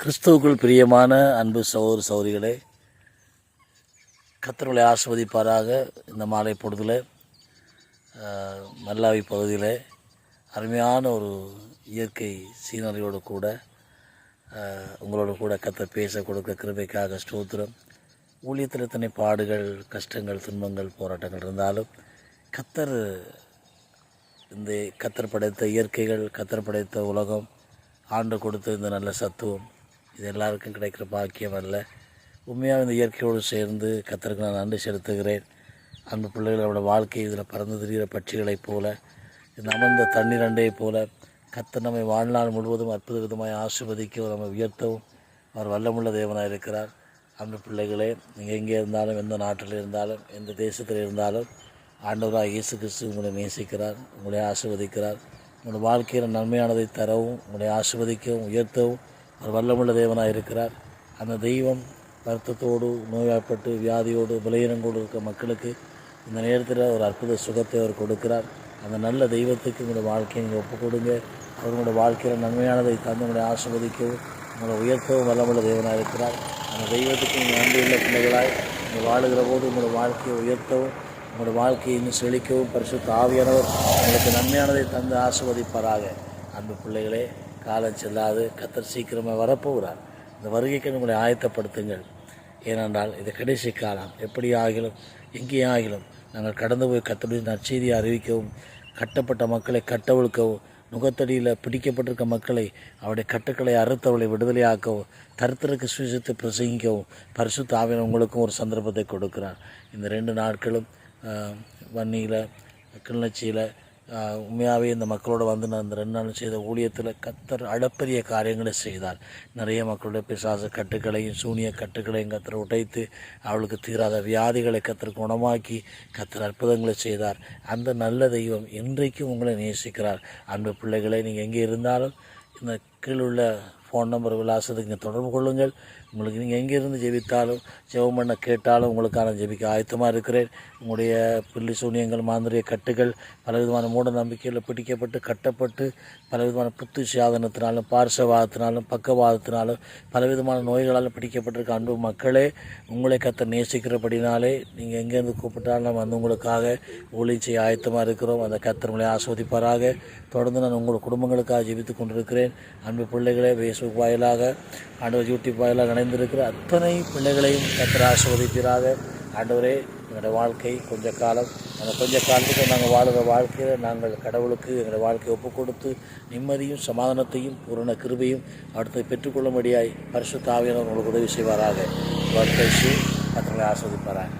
கிறிஸ்துவுக்குள் பிரியமான அன்பு சகோதர சௌரிகளே கத்தர்களை ஆஸ்வதிப்பாராக இந்த மாலை பொழுதில் மல்லாவி பகுதியில். அருமையான ஒரு இயற்கை சீனரியோடு கூட உங்களோட கூட கத்த பேச கொடுக்க கிருபைக்காக ஸ்தோத்திரம். ஊழியத்தில் எத்தனை பாடுகள் கஷ்டங்கள் துன்பங்கள் போராட்டங்கள் இருந்தாலும் கத்தர் இந்த கத்தர் படைத்த இயற்கைகள் கத்தர் படைத்த உலகம் ஆண்டு கொடுத்த இந்த நல்ல சத்துவம் இது எல்லாருக்கும் கிடைக்கிற பாக்கியம் அல்ல. உண்மையாக இந்த இயற்கையோடு சேர்ந்து கத்தருக்கு நான் நன்றி செலுத்துகிறேன். அன்பு பிள்ளைகள் வாழ்க்கை இதில் பறந்து திரிகிற பட்சிகளைப் போல இந்த அமர்ந்த தண்ணீர் அண்டையைப் போல கத்தர் நம்மை வாழ்நாள் முழுவதும் அற்புத விதமாக ஆசிர்வதிக்கவும் நம்மை உயர்த்தவும். அவர் வல்லமுள்ள தேவனாக இருக்கிறார். அன்பு பிள்ளைகளே நீங்கள் எங்கே இருந்தாலும் எந்த நாட்டில் இருந்தாலும் எந்த தேசத்தில் இருந்தாலும் ஆண்டவராக இயேசு கிறிஸ்து உங்களை நேசிக்கிறார் உங்களை ஆசிர்வதிக்கிறார். உங்களுடைய வாழ்க்கையில் நன்மையானதை தரவும் உங்களை ஆசிர்வதிக்கவும் உயர்த்தவும் அவர் வல்லமுள்ள தேவனாக இருக்கிறார் அந்த தெய்வம் வருத்தத்தோடு நோய்வாய்ப்பட்டு வியாதியோடு பலகீனங்களோடு இருக்க மக்களுக்கு இந்த நேரத்தில் ஒரு அற்புத சுகத்தை அவர் கொடுக்கிறார். அந்த நல்ல தெய்வத்துக்கு உங்களுடைய வாழ்க்கையை நீங்கள் ஒப்புக் கொடுங்க அவர் உங்களுடைய வாழ்க்கையில் நன்மையானதை தந்து உங்களை ஆசிர்வதிக்கவும் உங்களை உயர்த்தவும் வல்லமுள்ள தேவனாக இருக்கிறார் அந்த தெய்வத்துக்கு நீங்கள் நன்றியுள்ள பிள்ளைகளாய் நீங்கள் வாழுகிற போது உங்களுடைய வாழ்க்கையை உயர்த்தவும் உங்களுடைய வாழ்க்கையை இன்னும் செழிக்கவும் பரிசுத்த ஆவியானவர் உங்களுக்கு நன்மையானதை தந்து ஆசிர்வதிப்பாராக. அன்பு பிள்ளைகளே காலம் செல்லாது கத்தர் சீக்கிரமாக வரப்போகிறார். இந்த வருகைக்கு உங்களை ஆயத்தப்படுத்துங்கள். ஏனென்றால் இது கடைசி காலம் எப்படி ஆகிலும் எங்கே ஆகிலும் நாங்கள் கடந்து போய் கத்தருடைய நற்செய்தியை அறிவிக்கவும் கட்டப்பட்ட மக்களை கட்டவிழ்க்கவும் நுகத்தடியில் பிடிக்கப்பட்டிருக்க மக்களை அவருடைய கட்டுக்களை அறுத்தவளை விடுதலையாக்கவும் தருத்திற்கு சுவிசத்தை பிரசங்கிக்கவும் பரிசுத்த ஆவியன் உங்களுக்கும் ஒரு சந்தர்ப்பத்தை கொடுக்கிறார். இந்த ரெண்டு நாட்களும் வன்னியில் கிளிநொச்சியில் உண்மையாகவே இந்த மக்களோடு வந்து நான் இந்த ரெண்டு நாள் செய்த ஊழியத்தில் கத்தர் அளப்பரிய காரியங்களை செய்தார். நிறைய மக்களுடைய பிசாச கட்டுக்களையும் சூனிய கட்டுக்களையும் கத்தர் உடைத்து அவளுக்கு தீராத வியாதிகளை கத்தர் குணமாக்கி கத்தர் அற்புதங்களை செய்தார். அந்த நல்ல தெய்வம் இன்றைக்கும் உங்களை நேசிக்கிறார். அன்பு பிள்ளைகளை நீங்கள் எங்கே இருந்தாலும் இந்த கீழுள்ள ஃபோன் நம்பர் விலாசத்துக்கு நீங்கள் தொடர்பு கொள்ளுங்கள். உங்களுக்கு நீங்கள் எங்கேருந்து ஜெபித்தாலும் ஜெபம் பண்ண கேட்டாலும் உங்களுக்கான ஜெபிக்க ஆயத்தமாக இருக்கிறேன். உங்களுடைய பில்லி சூனியங்கள் மாந்திரிய கட்டுகள் பலவிதமான மூட நம்பிக்கையில் பிடிக்கப்பட்டு கட்டப்பட்டு பலவிதமான புத்து சாதனத்தினாலும் பார்சவாதத்தினாலும் பக்கவாதத்தினாலும் பலவிதமான நோய்களாலும் பிடிக்கப்பட்டிருக்க அன்பு மக்களே உங்களை கத்த நேசிக்கிறபடினாலே நீங்கள் எங்கேருந்து கூப்பிட்டாலும் நம்ம வந்து உங்களுக்காக ஊழியம் செய்ய ஆயத்தமாக இருக்கிறோம். அந்த கத்தர் ஆஸ்வதிப்பாராக. தொடர்ந்து நான் உங்கள் குடும்பங்களுக்காக ஜெபித்து கொண்டிருக்கிறேன். அன்பு பிள்ளைகளே ஃபேஸ்புக் வாயிலாக ஆண்டவர் யூடியூப் வாயிலாக இணைந்திருக்கிற அத்தனை பிள்ளைகளையும் கத்திர ஆசிர்வதிப்பீராக. ஆண்டவரே எங்களுடைய வாழ்க்கை கொஞ்ச காலம் அந்த கொஞ்ச காலத்துக்கு நாங்கள் வாழ்கிற வாழ்க்கையில் நாங்கள் கடவுளுக்கு எங்களுடைய வாழ்க்கையை ஒப்புக் கொடுத்து நிம்மதியும் சமாதானத்தையும் பூரண கிருபையும் அடுத்து பெற்றுக்கொள்ளும்படியாய் பரிசு ஆவியானவர் உங்களுக்கு உதவி செய்வாராக. வாழ்க்கை பத்திரங்களை ஆஸ்வதிப்பாராங்க